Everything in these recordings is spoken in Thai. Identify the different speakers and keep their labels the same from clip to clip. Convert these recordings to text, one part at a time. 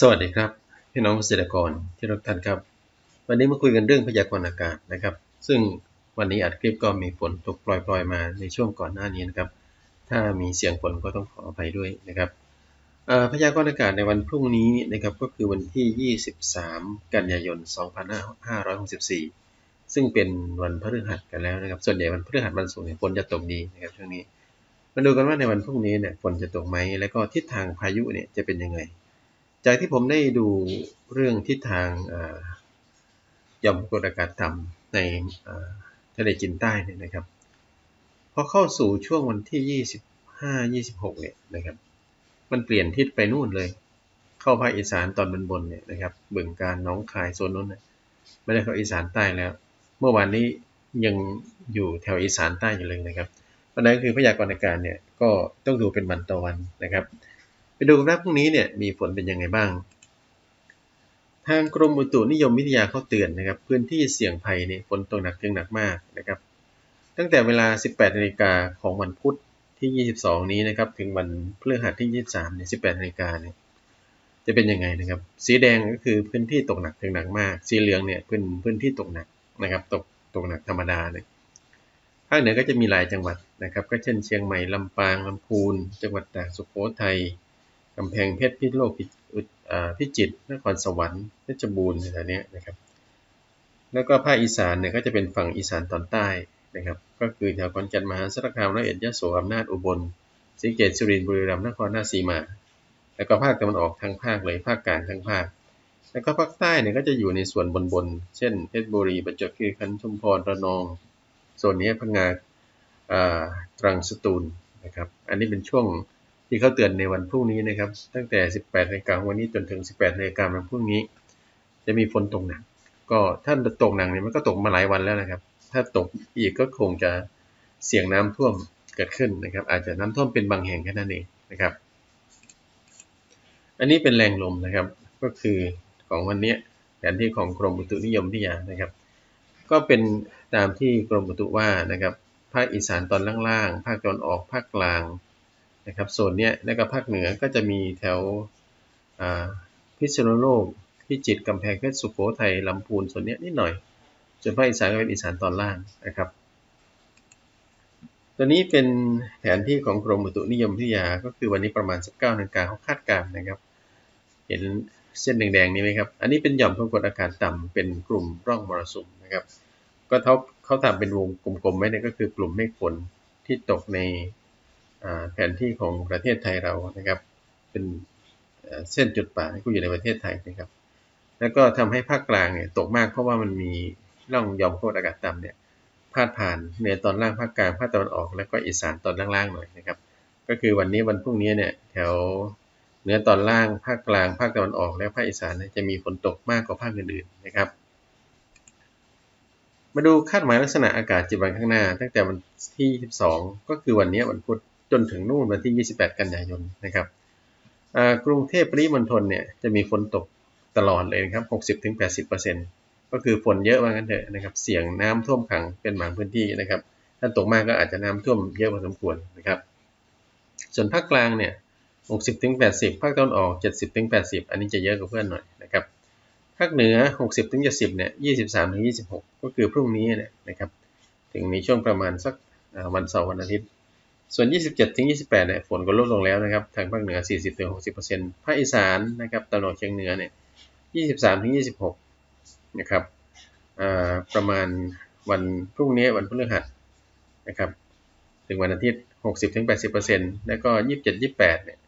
Speaker 1: สวัสดีครับพี่น้องเกษตรกรที่รักท่านครับ วันนี้มาคุยกันเรื่องพยากรณ์อากาศนะครับ ซึ่งวันนี้อัดคลิปก็มีฝนตกปล่อยๆมาในช่วงก่อนหน้านี้นะครับ ถ้ามีเสียงฝนก็ต้องขออภัยด้วยนะครับพยากรณ์อากาศในวันพรุ่งนี้นะครับก็คือวันที่ 23 กันยายน 2564 ซึ่งเป็นวันพฤหัสกันแล้วนะครับ ส่วนใหญ่วันพฤหัสวันศุกร์เนี่ยฝนจะตกดีนะครับช่วงนี้มาดูกันว่าในวันพรุ่งนี้เนี่ยฝนจะตกไหมแล้วก็ทิศทางพายุเนี่ยจะเป็นยังไง จากที่ผมได้ดูเรื่องทิศทางเอ่อยอมกดอากาศต่ำในทะเลจีนใต้เนี่ยนะครับพอเข้าสู่ช่วงวันที่ 25 26 เนี่ยนะครับ มันเปลี่ยนทิศไปนู่นเลย เข้าภาคอีสานตอนบนบนเนี่ยนะครับบึงการหน้องคายโซนนู้นเนี่ยไม่ได้เข้าอีสานใต้แล้ว เมื่อวานนี้ยังอยู่แถวอีสานใต้อยู่เลยนะครับเพราะนั้นคือพยากรณ์อากาศเนี่ยก็ต้องดูเป็นวันต่อวันนะครับ ดูกันว่าพรุ่งนี้เนี่ยมีฝนเป็นยังไงบ้าง ทางกรมอุตุนิยมวิทยาเขาเตือนนะครับ พื้นที่เสี่ยงภัยเนี่ยฝนตกหนักถึงหนักมากนะครับ ตั้งแต่เวลา 18นาฬิกาของวันพุธที่ 22 นี้นะครับ ถึงวันพฤหัสที่ 23เนี่ย18นาฬิกาเนี่ยจะเป็นยังไงนะครับ สีแดงก็คือพื้นที่ตกหนักถึงหนักมาก สีเหลืองเนี่ยพื้นพื้นที่ตกหนักนะครับ ตกตกหนักธรรมดาเนี่ยภาคเหนือก็จะมีหลายจังหวัดนะครับ ก็เช่นเชียงใหม่ลำปางลำพูน จังหวัดตากสุโขทัย กำแพงเพชรพิษโลกพิอุดอ่าพิจิตรนครสวรรค์เพชรบูรณ์แถวๆเนี้ยนะครับ แล้วก็ภาคอีสานเนี่ยก็จะเป็นฝั่งอีสานตอนใต้นะครับ ก็คือแถวขอนแก่นมหาสารคามร้อยเอ็ดยโสอำนาจอุบลศรีสะเกษสุรินทร์บุรีรัมย์นครราชสีมา แล้วก็ภาคตะวันออกทั้งภาคเลยภาคกลางทั้งภาค แล้วก็ภาคใต้เนี่ยก็จะอยู่ในส่วนบนๆเช่นเพชรบุรีประจวบคีรีขันธ์ชุมพรระนองโซนนี้พังงาตรังสตูลนะครับ อันนี้เป็นช่วง ที่เขาเตือนในวันพรุ่งนี้นะครับ ตั้งแต่ 18นาฬิกางวันนี้จนถึง 18นาฬิกาวันพรุ่งนี้ จะมีฝนตกหนัก ก็ถ้าตกหนักเนี่ยมันก็ตกมาหลายวันแล้วนะครับ ถ้าตกอีกก็คงจะเสี่ยงน้ำท่วมเกิดขึ้นนะครับ อาจจะน้ำท่วมเป็นบางแห่งแค่นั้นเองนะครับ อันนี้เป็นแรงลมนะครับ ก็คือของวันนี้แผนที่ของกรมอุตุนิยมวิทยานะครับ ก็เป็นตามที่กรมอุตุว่านะครับ ภาคอีสานตอนล่างๆ ภาคตะวันออก ภาคกลาง นะครับโซนเนี้ยแล้วก็ภาคเหนือก็จะมีแถวพิษณุโลกพิจิตรกำแพงเพชรสุโขทัยลำพูนส่วนเนี้ยนิดหน่อยส่วนภาคอีสานก็เป็นอีสานตอนล่างนะครับ ตัวนี้เป็นแผนที่ของกรมอุตุนิยมวิทยาก็คือวันนี้ประมาณ 19นาฬิกาเขาคาดการณ์นะครับ เห็นเส้นแดงๆนี้ไหมครับ อันนี้เป็นหย่อมความกดอากาศต่ำเป็นกลุ่มร่องมรสุมนะครับ ก็เขาเขาทำเป็นวงกลมๆไว้เนี่ยก็คือกลุ่มเมฆฝนที่ตกใน แผนที่ของประเทศไทยเรานะครับ เป็นเส้นจุดป่าที่อยู่ในประเทศไทยนะครับ แล้วก็ทำให้ภาคกลางเนี่ยตกมากเพราะว่ามันมีร่องยอมโความกดอากาศต่ำเนี่ยพาดผ่านเหนือตอนล่างภาคกลางภาคตะวันออก แล้วก็อีสานตอนล่างๆหน่อยนะครับ ก็คือวันนี้วันพรุ่งนี้เนี่ยแถวเหนือตอนล่างภาคกลางภาคตะวันออกและภาคอีสานจะมีฝนตกมากกว่าภาคอื่นๆนะครับ มาดูคาดหมายลักษณะอากาศจิตวันข้างหน้า ตั้งแต่วันที่22ก็คือวันนี้วันพุธ จนถึงนู่นวันที่ 28 กันยายนนะครับกรุงเทพปริมณฑลเนี่ยจะมีฝนตกตลอดเลยนะครับ 60-80%ก็คือฝนเยอะว่างั้นเถอะนะครับ เสี่ยงน้ำท่วมขังเป็นบางพื้นที่นะครับ ถ้าตกมากก็อาจจะน้ำท่วมเยอะพอสมควรนะครับ ส่วนภาคกลางเนี่ย 60-80 ภาคตะวันออก 70-80 อันนี้จะเยอะกว่าเพื่อนหน่อยนะครับภาคเหนือ 60-70 เนี่ย 23-26 ก็คือพรุ่งนี้เนี่ยนะครับ ถึงในช่วงประมาณสักวันเสาร์วันอาทิตย์ ส่วน 27 ถึง 28 เนี่ย ฝนก็ลดลงแล้วนะครับ ทางภาคเหนือ 40 ถึง 60%ภาคอีสานนะครับตะวันออกเฉียงเหนือเนี่ย 23 ถึง 26 นะครับอ่าประมาณวันพรุ่งนี้วันพฤหัสนะครับ ถึงวันอาทิตย์ 60 ถึง 80%แล้วก็ 27 28 เนี่ย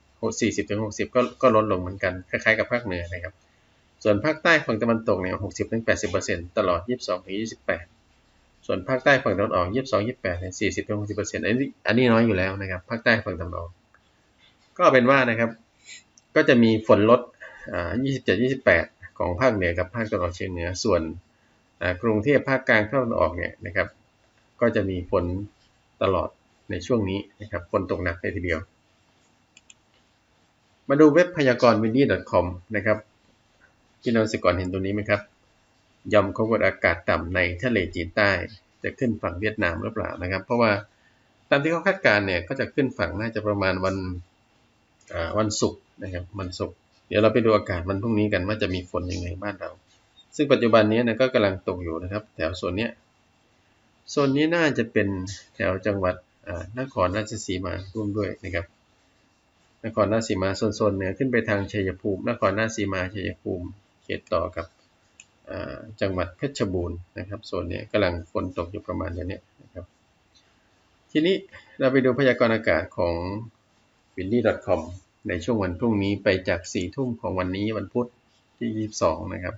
Speaker 1: 40 ถึง 60 ก็ก็ลดลงเหมือนกัน คล้ายๆกับภาคเหนือนะครับ ส่วนภาคใต้ฝั่งตะวันตกเนี่ย 60 ถึง 80%ตลอด 22 ถึง 28 ส่วนภาคใต้ฝั่งตะวันออก22 28เนี่ย40ถึง60%อันนี้อันนี้น้อยอยู่แล้วนะครับ ภาคใต้ฝั่งตะวันออก ก็เป็นว่านะครับ ก็จะมีฝนลดอ่า27 28ของภาคเหนือกับภาคตะวันออกเฉียงเหนือ ส่วนอ่ากรุงเทพภาคกลางภาคตะวันออกเนี่ยนะครับ ก็จะมีฝนตลอดในช่วงนี้นะครับ ฝนตกหนักเลยทีเดียว มาดูเว็บพยากรณ์ windy.com นะครับพี่น้องเกษตรกรเห็นตรงนี้ไหมครับ ยอมความกดอากาศต่ำในทะเลจีนใต้ จะขึ้นฝั่งเวียดนามหรือเปล่านะครับ เพราะว่าตามที่เขาคาดการณ์เนี่ยก็จะขึ้นฝั่งน่าจะประมาณวันวันศุกร์นะครับวันศุกร์เดี๋ยวเราไปดูอากาศมันพรุ่งนี้กันว่าจะมีฝนยังไงบ้านเรา ซึ่งปัจจุบันนี้นะก็กำลังตกอยู่นะครับ แถวโซนนี้โซนนี้น่าจะเป็นแถวจังหวัดนครราชสีมาร่วมด้วยนะครับนครราชสีมาโซนๆเหนือขึ้นไปทางชัยภูมิ นครราชสีมาชัยภูมิเขตต่อกับ จังหวัดเพชรบูรณ์นะครับโซนนี้กำลังฝนตกอยู่ประมาณนี้นะครับ ทีนี้เราไปดูพยากรณ์อากาศของ w i n d y c o m ในช่วงวันพรุ่งนี้ไปจากสี่ทุ่มของวันนี้วันพุธที่ 22 นะครับ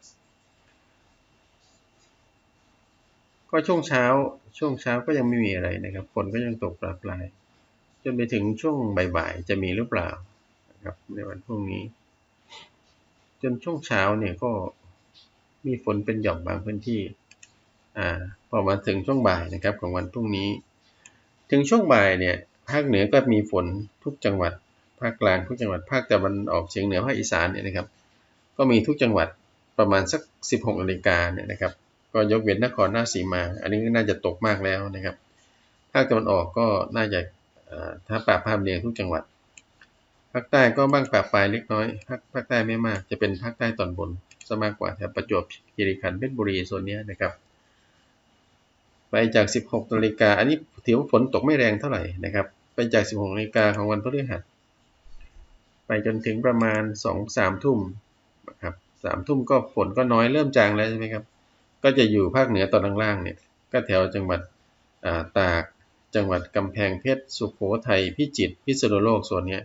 Speaker 1: ก็ช่วงเช้าช่วงเช้าก็ยังไม่มีอะไรนะครับฝนก็ยังตกปลาปลายจนไปถึงช่วงบ่ายๆจะมีหรือเปล่านะครับในวันพรุ่งนี้ จนช่วงเช้าเนี่ยก็ มีฝนเป็นหย่อมบางพื้นที่อ่าพอมาถึงช่วงบ่ายนะครับของวันพรุ่งนี้ ถึงช่วงบ่ายเนี่ยภาคเหนือก็มีฝนทุกจังหวัด ภาคกลางทุกจังหวัดภาคตะวันออกเฉียงเหนือภาคอีสานเนี่ยนะครับ ก็มีทุกจังหวัดประมาณสัก 16นาฬิกาเนี่ยนะครับ ก็ยกเว้นนครราชสีมา อันนี้น่าจะตกมากแล้วนะครับ ภาคตะวันออกก็น่าจะถ้าป่าภาพเรียงทุกจังหวัด ภาคใต้ก็บ้างป่าปลายเล็กน้อย ภาคภาคใต้ไม่มาก จะเป็นภาคใต้ตอนบน ซะมากกว่าแถบประจวบคีรีขันธ์เพชรบุรีโซนนี้นะครับ ไปจาก 16นาฬิกาอันนี้ถือว่าฝนตกไม่แรงเท่าไหร่นะครับ ไปจาก 16นาฬิกาของวันพฤหัสไปจนถึงประมาณสองสามทุ่มนะครับสามทุ่มก็ฝนก็น้อยเริ่มจางแล้วใช่ไหมครับ ก็จะอยู่ภาคเหนือตอนล่างๆเนี่ย ก็แถวจังหวัดตาก จังหวัดกำแพงเพชร สุโขทัย พิจิตร พิษณุโลกส่วนนี้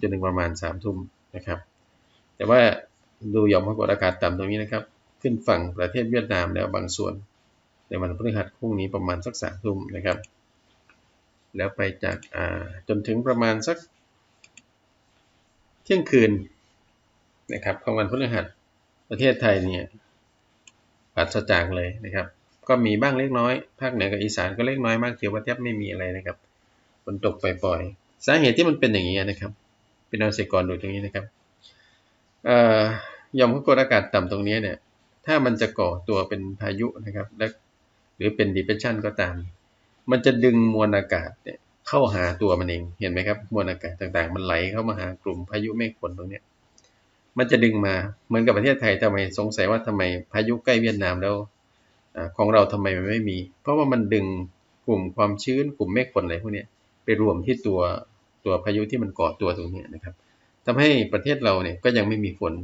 Speaker 1: จนถึงประมาณสามทุ่มนะครับ แต่ว่า ดูหย่อมความกดอากาศต่ำตรงนี้นะครับ ขึ้นฝั่งประเทศเวียดนามแล้วบางส่วน ในวันพฤหัสพรุ่งนี้ประมาณสักสามทุ่มนะครับ แล้วไปจากจนถึงประมาณสัก เที่ยงคืนนะครับของวันพฤหัสประเทศไทยเนี่ยปัสจากเลยนะครับ ก็มีบ้างเล็กน้อยภาคเหนือกับอีสานก็เล็กน้อยมากเทียวว่าแทบไม่มีอะไรนะครับฝนตกปล่อยๆสาเหตุที่มันเป็นอย่างนี้นะครับเป็นเอาเสกรดูตรงนี้นะครับ ยอมความกดอากาศต่ำตรงนี้เนี่ย ถ้ามันจะก่อตัวเป็นพายุนะครับ และหรือเป็น depression ก็ตาม มันจะดึงมวลอากาศเนี่ยเข้าหาตัวมันเอง เห็นไหมครับ มวลอากาศต่างๆ มันไหลเข้ามาหากลุ่มพายุเมฆฝนตรงนี้มันจะดึงมา เหมือนกับประเทศไทยทำไมสงสัยว่าทำไมพายุใกล้เวียดนามแล้วของเราทำไมมันไม่มี เพราะว่ามันดึงกลุ่มความชื้นกลุ่มเมฆฝนอะไรพวกนี้ไปรวมที่ตัวตัวพายุที่มันก่อตัวตรงนี้นะครับ ทำให้ประเทศเราเนี่ยก็ยังไม่มีฝน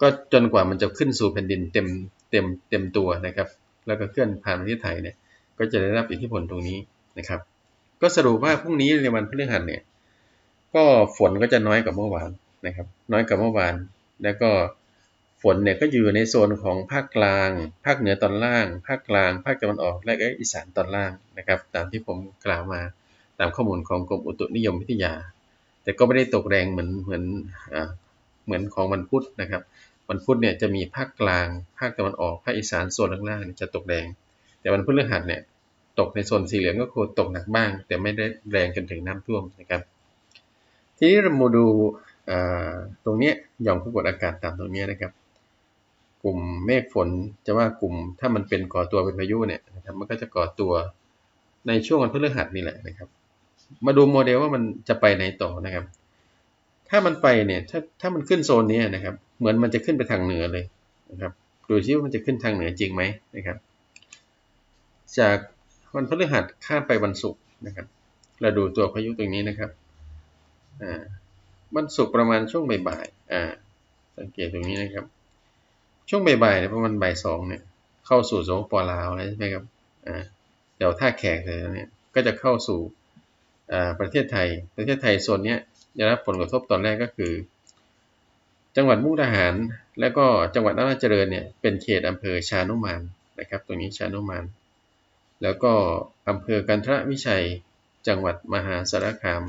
Speaker 1: ก็จนกว่ามันจะขึ้นสู่แผ่นดินเต็มเต็มเต็มตัวนะครับ แล้วก็เคลื่อนผ่านประเทศไทยเนี่ย ก็จะได้รับอิทธิพลตรงนี้นะครับ ก็สรุปว่าพรุ่งนี้ในวันพฤหัสเนี่ย ก็ฝนก็จะน้อยกว่าเมื่อวานนะครับ น้อยกว่าเมื่อวาน แล้วก็ฝนเนี่ยก็อยู่ในโซนของภาคกลาง ภาคเหนือตอนล่าง ภาคกลาง ภาคตะวันออก และก็อีสานตอนล่างนะครับ ตามที่ผมกล่าวมาตามข้อมูลของกรมอุตุนิยมวิทยา แต่ก็ไม่ได้ตกแรงเหมือนเหมือนเหมือนของวันพุธนะครับ วันพุธเนี่ยจะมีภาคกลางภาคตะวันออกภาคอีสานโซนล่างๆจะตกแรง แต่วันพฤหัสเนี่ยตกในโซนสีเหลืองก็คือตกหนักบ้าง แต่ไม่ได้แรงจนถึงน้ำท่วมนะครับ ทีนี้เรามาดูตรงนี้หย่อมความกดอากาศต่ำตรงนี้นะครับ กลุ่มเมฆฝนจะว่ากลุ่มถ้ามันเป็นก่อตัวเป็นพายุเนี่ยนะครับมันก็จะก่อตัวในช่วงวันพฤหัสนี่แหละนะครับ มาดูโมเดลว่ามันจะไปไหนต่อนะครับ ถ้ามันไปเนี่ยถ้าถ้ามันขึ้นโซนนี้นะครับ เหมือนมันจะขึ้นไปทางเหนือเลยนะครับดูซิว่ามันจะขึ้นทางเหนือจริงไหมนะครับ จากวันพฤหัสข้ามไปวันศุกร์นะครับ เราดูตัวพายุตรงนี้นะครับอ่าวันศุกร์ประมาณช่วงบ่ายๆอ่าสังเกตตรงนี้นะครับ ช่วงบ่ายๆเนี่ยประมาณบ่ายสองเนี่ยเข้าสู่โซนปอลาวใช่ไหมครับอ่าเดี๋ยวท่าแขกเลยเนี่ยก็จะเข้าสู่ ประเทศไทย ประเทศไทยโซนนี้ยจะรับผลกระทบตอนแรกก็คือ จังหวัดมุกดาหาร แล้วก็จังหวัดนาเจริญเนี่ยเป็นเขตอำเภอชานุมานนะครับ ตรงนี้ชานุมาน แล้วก็อำเภอกันทรวิชัย จังหวัดมหาสารคาม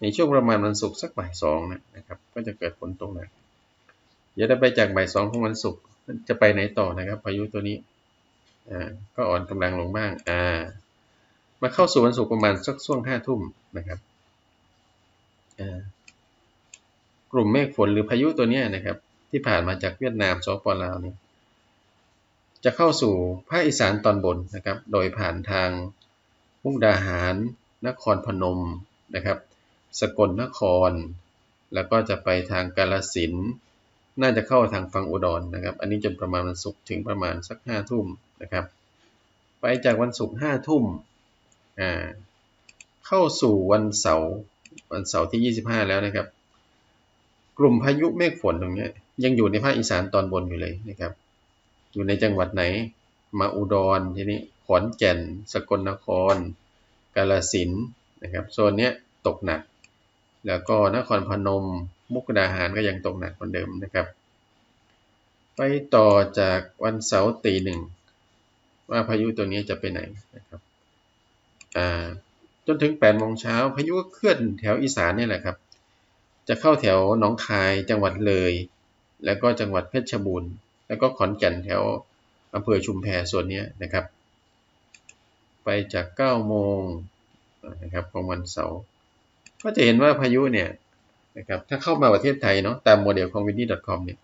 Speaker 1: ในช่วงประมาณวันศุกร์สักบ่ายสองนะครับ ก็จะเกิดฝนตกหนักเดี๋ยวไปจากบ่ายสองของวันศุกร์จะไปไหนต่อนะครับพายุตัวนี้อ่าก็อ่อนกำลังลงบ้างอ่า มาเข้าสู่วันศุกร์ประมาณสักช่วงห้าทุ่มนะครับกลุ่มเมฆฝนหรือพายุตัวนี้นะครับ ที่ผ่านมาจากเวียดนามสปลาวเนี่ยจะเข้าสู่ภาคอีสานตอนบนนะครับ โดยผ่านทางมุกดาหาร นครพนมนะครับ สกลนคร แล้วก็จะไปทางกาลสินน่าจะเข้าทางฝั่งอุดรนนะครับ อันนี้จนประมาณวันศุกร์ถึงประมาณสักห้าทุ่มนะครับ ไปจากวันศุกร์ห้าทุ่ม อ่าเข้าสู่วันเสาร์วันเสาร์ที่ 25 แล้วนะครับ กลุ่มพายุเมฆฝนตรงนี้ยังอยู่ในภาคอีสานตอนบนอยู่เลยนะครับ อยู่ในจังหวัดไหน มาอุดรทีนี้ขอนแก่น สกลนคร กาลสินนะครับโซนนี้ตกหนัก แล้วก็นครพนม มุกดาหารก็ยังตกหนักเหมือนเดิมนะครับ ไปต่อจากวันเสาร์ตีหนึ่งว่าพายุตัวนี้จะไปไหนนะครับ จนถึง8โมงเช้าพายุก็เคลื่อนแถวอีสานนี่แหละครับ จะเข้าแถวหนองคายจังหวัดเลย แล้วก็จังหวัดเพชรบูรณ์ แล้วก็ขอนแก่นแถวอำเภอชุมแพส่วนนี้นะครับ ไปจาก9โมงนะครับของวันเสาร์ก็จะเห็นว่าพายุเนี่ยนะครับถ้าเข้ามาประเทศไทยเนาะตามโมเดลของ w i n d y c o m เนี่ย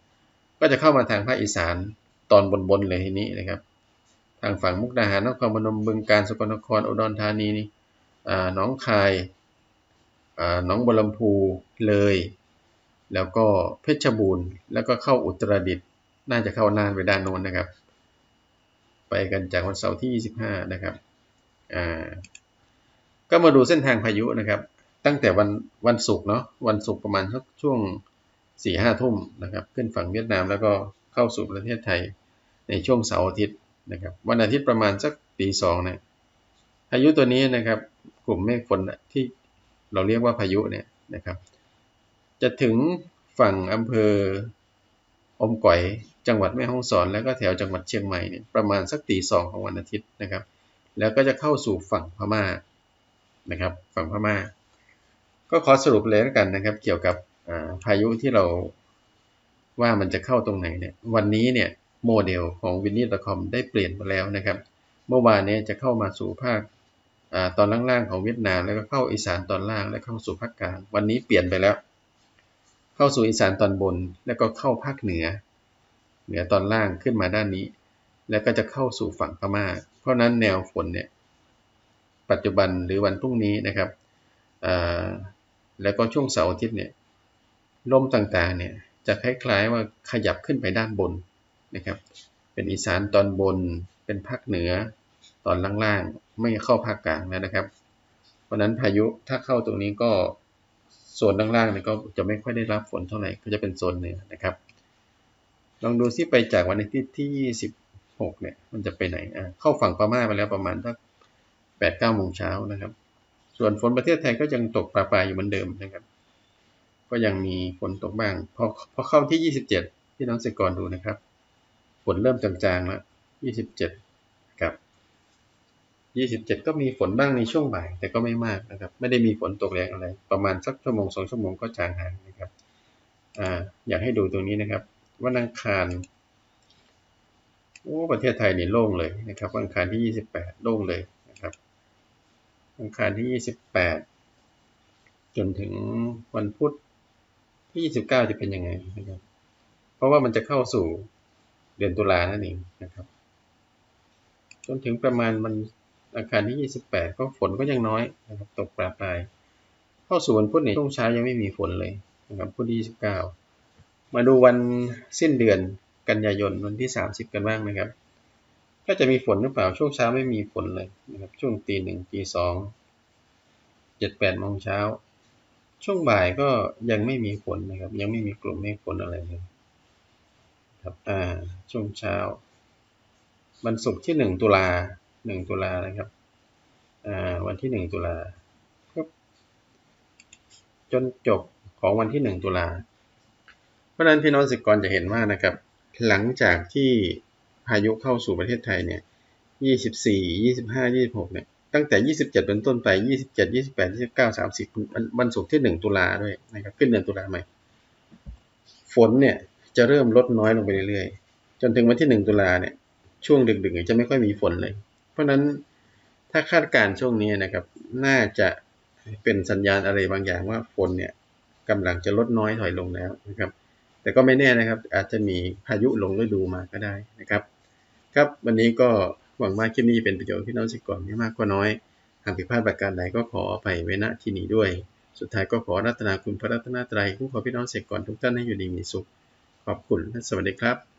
Speaker 1: ก็จะเข้ามาทางภาคอีสานตอนบนๆเลยทีนี้นะครับ ทางฝั่งมุกดาหารนครพนมบึงกาฬสกลนครอุดรธานีนี่หนองคายหนองบัวลำพูเลย แล้วก็เพชรบูรณ์ แล้วก็เข้าอุตรดิตถ์น่าจะเข้าน่านไปด้านโน้นนะครับ ไปกันจากวันเสาร์ที่ 25 นะครับก็มาดูเส้นทางพายุนะครับ ตั้งแต่วันวันศุกร์เนาะวันศุกร์ประมาณสักช่วง4ี่ห้าทุ่มนะครับ ขึ้นฝั่งเวียดนามแล้วก็เข้าสู่ประเทศไทยในช่วงเสาร์อาทิตย์ นะครับวันอาทิตย์ประมาณสักตีสองเนี่ยพายุตัวนี้นะครับกลุ่มเมฆฝนที่เราเรียกว่าพายุเนี่ยนะครับ จะถึงฝั่งอำเภออมก๋อยจังหวัดแม่ฮ่องสอน แล้วก็แถวจังหวัดเชียงใหม่เนี่ยประมาณสักตีสองของวันอาทิตย์นะครับ แล้วก็จะเข้าสู่ฝั่งพม่านะครับ ฝั่งพม่า ก็ขอสรุปเลยแล้วกันนะครับ เกี่ยวกับพายุที่เราว่ามันจะเข้าตรงไหนเนี่ยวันนี้เนี่ย โมเดลของวินนี่ตะคอมได้เปลี่ยนไปแล้วนะครับ เมื่อวานนี้จะเข้ามาสู่ภาคตอนล่างๆของเวียดนาม แล้วก็เข้าอีสานตอนล่างและเข้าสู่ภาคกลาง วันนี้เปลี่ยนไปแล้ว เข้าสู่อีสานตอนบน แล้วก็เข้าภาคเหนือ เหนือตอนล่างขึ้นมาด้านนี้ แล้วก็จะเข้าสู่ฝั่งพม่า เพราะนั้นแนวฝนเนี่ยปัจจุบันหรือวันพรุ่งนี้นะครับแล้วก็ช่วงเสาร์อาทิตย์เนี่ยลมต่างๆเนี่ยจะคล้ายๆว่าขยับขึ้นไปด้านบน นะครับ เป็นอีสานตอนบน เป็นภาคเหนือตอนล่างๆ ไม่เข้าภาคกลางแล้วนะครับ เพราะนั้นพายุถ้าเข้าตรงนี้ก็โซนล่างๆเนี่ยก็จะไม่ค่อยได้รับฝนเท่าไหร่ก็จะเป็นโซนเหนือนะครับ ลองดูซิไปจากวันอาทิตย์ที่26เนี่ยมันจะไปไหนอะเข้าฝั่งพม่าไปแล้วประมาณสักแปดเก้าโมงเช้านะครับ ส่วนฝนประเทศไทยก็ยังตกปลาปลายอยู่เหมือนเดิมนะครับ ก็ยังมีฝนตกบ้างพอพอเข้าที่27ที่น้องเสกรดูนะครับ นเริ่มจางๆแล้ว27ครับ27ก็มีฝนบ้างในช่วงบ่าย แต่ก็ไม่มากนะครับ ไม่ได้มีฝนตกแรงอะไร ประมาณสักชั่วโมงสองชั่วโมงก็จางหายนะครับอ่าอยากให้ดูตรงนี้นะครับ วันอังคารโอ้ประเทศไทยนี่โล่งเลยนะครับวันอังคารที่28โล่งเลยนะครับอังคารที่28จนถึงวันพุธที่29จะเป็นยังไงนะครับ เพราะว่ามันจะเข้าสู่ เดือนตุลานั่นเองนะครับ จนถึงประมาณมันอาคารที่ 28 ก็ฝนก็ยังน้อยนะครับตกปลาปลายเข้าสู่วันพุธในช่วงเช้ายังไม่มีฝนเลยนะครับพุธที่29 มาดูวันสิ้นเดือนกันยายนวันที่ 30 กันบ้างนะครับ ก็จะมีฝนหรือเปล่าช่วงเช้าไม่มีฝนเลยนะครับช่วงตีหนึ่งตีสองเจ็ดแปดโมงเช้า ช่วงบ่ายก็ยังไม่มีฝนนะครับ ยังไม่มีกลุ่มเมฆฝนอะไรเลย ครับอ่าช่วงเช้าวันศุกร์ที่หนึ่งตุลาหนึ่งตุลานะครับวันที่หนึ่งตุลาจนจบของวันที่หนึ่งตุลาเพราะนั้นพี่น้องสิกรจะเห็นว่านะครับ หลังจากที่พายุเข้าสู่ประเทศไทยเนี่ยยี่สิบสี่ยี่สิบห้ายี่สิบหกเนี่ยตั้งแต่ยี่สิบเจ็ดเป็นต้นไปยี่สิบเจ็ดยี่สิบแปดยี่สิบเก้าสามสิบวันศุกร์ที่หนึ่งตุลาด้วยนะครับขึ้นเดือนตุลาใหม่ ฝนเนี่ย จะเริ่มลดน้อยลงไปเรื่อยๆ จนถึงวันที่ 1 ตุลาเนี่ย ช่วงดึกๆ จะไม่ค่อยมีฝนเลย เพราะนั้นถ้าคาดการณ์ช่วงนี้นะครับ น่าจะเป็นสัญญาณอะไรบางอย่างว่าฝนเนี่ยกำลังจะลดน้อยถอยลงแล้วนะครับ แต่ก็ไม่แน่นะครับ อาจจะมีพายุลงฤดูมาก็ได้นะครับ ครับวันนี้ก็หวังว่าคลิปนี้เป็นประโยชน์พี่น้องสิก่อนไม่มากก็น้อยหากผิดพลาดประการใดก็ขอไปไว้ณที่นี้ด้วย สุดท้ายก็ขอรัตนาคุณพระรัตนตรัยคุ้มครองพี่น้องเสกก่อนทุกท่านให้อยู่ดีมีสุข ขอบคุณและสวัสดีครับ